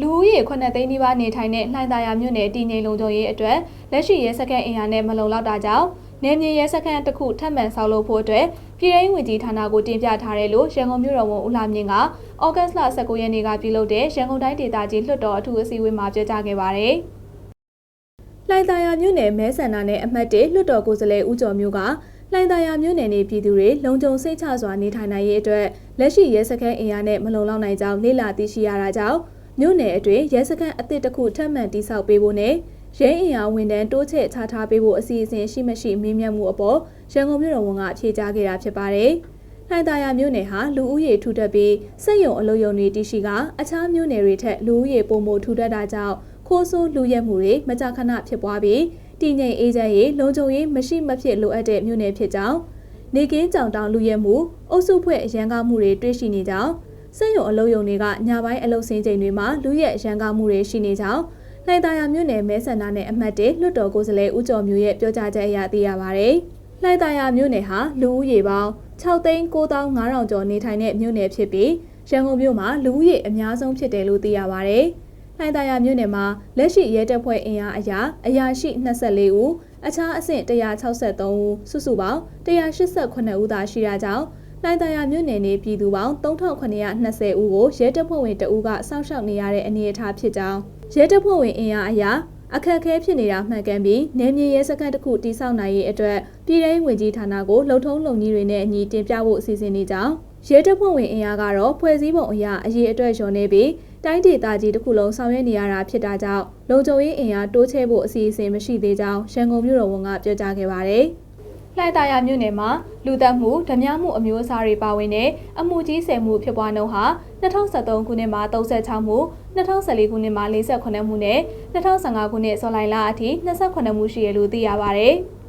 လူဦးရေ9သိန်းနီးပါးနေထိုင်တဲ့လှိုင်သာယာမြို့နယ်တည်ငြိမ်လုံခြုံရေးအတွက်လက်ရှိရဲစခန်းအင်အားနဲ့မလုံလောက်တာကြောင့်နေမြေရဲစခန်းတစ်ခုထပ်မံဆောက်လုပ်ဖို့အတွက်ပြည်ထောင်ဝင်ကြီးဌာနကိုတင်ပြထားတယ်လို့ရန်ကုန်မြို့တော်ဝန်ဦးလှမြင့်ကဩဂတ်စ်လ19ရက်နေ့ကပြုလုပ်တဲ့ရန်ကုန်တိုင်းဒေသကြီးလွှတ်တော်အထူးအစည်းအဝေးမှာပြောကြားခဲ့ပါတယ်။လှိုင်သာယာမြို့နယ်မဲဆန္ဒနယ်အမှတ်၁လွှတ်တော်ကိုယ်စားလှယ်ဦးကျော်မျိုးကလှိုင်သာယာမြို့နယ်နေပြည်သူတွေလုံခြုံစိတ်ချစွာနေထိုင်နိုင်ရေးအတွက်လက်ရှိရဲစခန်းအင်အားနဲ့မလုံလောက်နိုင်ကြောင်းလေ့လာသိရှိရတာကြောင့် မြို့နယ်အတွင်းရဲစခန်းအသစ်တစ်ခုထပ်မံတည်ဆောက်ပေးဖို့နဲ့ရဲအင်အားဝန်ထမ်းတိုးချဲ့ချထားပေးဖို့အစီအစဉ်ရှိမရှိမေးမြန်းမှုအပေါ်ရန်ကုန်မြို့တော်ဝန်ကဖြေကြားခဲ့တာဖြစ်ပါတယ်။လှိုင်သာယာမြို့နယ်ဟာလူဦးရေထူထပ်ပြီးစက်ရုံအလုပ်ရုံတွေတည်ရှိကအခြားမြို့နယ်တွေထက်လူဦးရေပိုမိုထူထပ်တာကြောင့်ခိုးဆိုးလူရဲမှုတွေမကြာခဏဖြစ်ပွားပြီးတည်ငြိမ်အေးချမ်းရေးလုံခြုံရေးမရှိမဖြစ်လိုအပ်တဲ့မြို့နယ်ဖြစ်ကြောင်းနေကင်းကြောင်တောင်လူရဲမှုအုပ်စုဖွဲ့ရန်ကားမှုတွေတွေ့ရှိနေကြောင်း စက်ရုံအလုပ်ရုံတွေကညပိုင်းအလုပ်ဆင်းချိန်တွေမှာလူရဲရန်ကားမှုတွေရှိနေကြောင်းလှိုင်သာယာမြို့နယ်မဲဆန္ဒနယ်အမှတ်၁လွှတ်တော်ကိုယ်စားလှယ်ဦးကျော်မျိုးရဲ့ပြောကြားချက်အရသိရပါဗျ။လှိုင်သာယာမြို့နယ်ဟာလူဦးရေပေါင်း6သိန်း9500ကျော်နေထိုင်တဲ့မြို့နယ်ဖြစ်ပြီးရန်ကုန်မြို့မှာလူဦးရေအများဆုံးဖြစ်တယ်လို့သိရပါဗျ။လှိုင်သာယာမြို့နယ်မှာလက်ရှိရဲတပ်ဖွဲ့အင်အားအရာအရာရှိ24ဦးအခြားအဆင့်163ဦးစုစုပေါင်း188ဦးသာရှိတာကြောင့် လှိုင်သာယာမြို့နယ်နေပြည်သူပေါင်း3920ဦးကိုရဲတပ်ဖွဲ့ဝင်တအူးကစောင့်ရှောက်နေရတဲ့အနေအထားဖြစ်ကြောင်းရဲတပ်ဖွဲ့ဝင်အင်အားအရာအခက်အခဲဖြစ်နေတာမှန်ကန်ပြီးနေမြေရဲစခန်းတစ်ခုတိစောက်နိုင်ရေးအတွက်ပြည်ထောင်ဝင်ကြီးဌာနကိုလှုပ်ထုံးလုံကြီးတွေနဲ့အညီတင်ပြဖို့အစီအစဉ်နေကြောင်းရဲတပ်ဖွဲ့ဝင်အင်အားကတော့ဖွဲ့စည်းပုံအရာအရေးအတွက်လျော်နေပြီးတိုင်းဒေသကြီးတစ်ခုလုံးဆောင်ရွက်နေရတာဖြစ်တာကြောင့်လုံခြုံရေးအင်အားတိုးချဲ့ဖို့အစီအစဉ်မရှိသေးကြောင်းရန်ကုန်မြို့တော်ဝန်ကပြောကြားခဲ့ပါတယ်။ လှိုင်သာယာမြို့နယ်မှာလူသက်မှုဓမြမှုအမျိုးအစားတွေပါဝင်တဲ့အမှုကြီးဆယ်မှုဖြစ်ပွားနှုန်းဟာ2023ခုနှစ်မှာ36မှု2014ခုနှစ်မှာ48မှုနဲ့2015ခုနှစ်ဇွန်လလအထိ28မှုရှိရလို့သိရပါဗျ။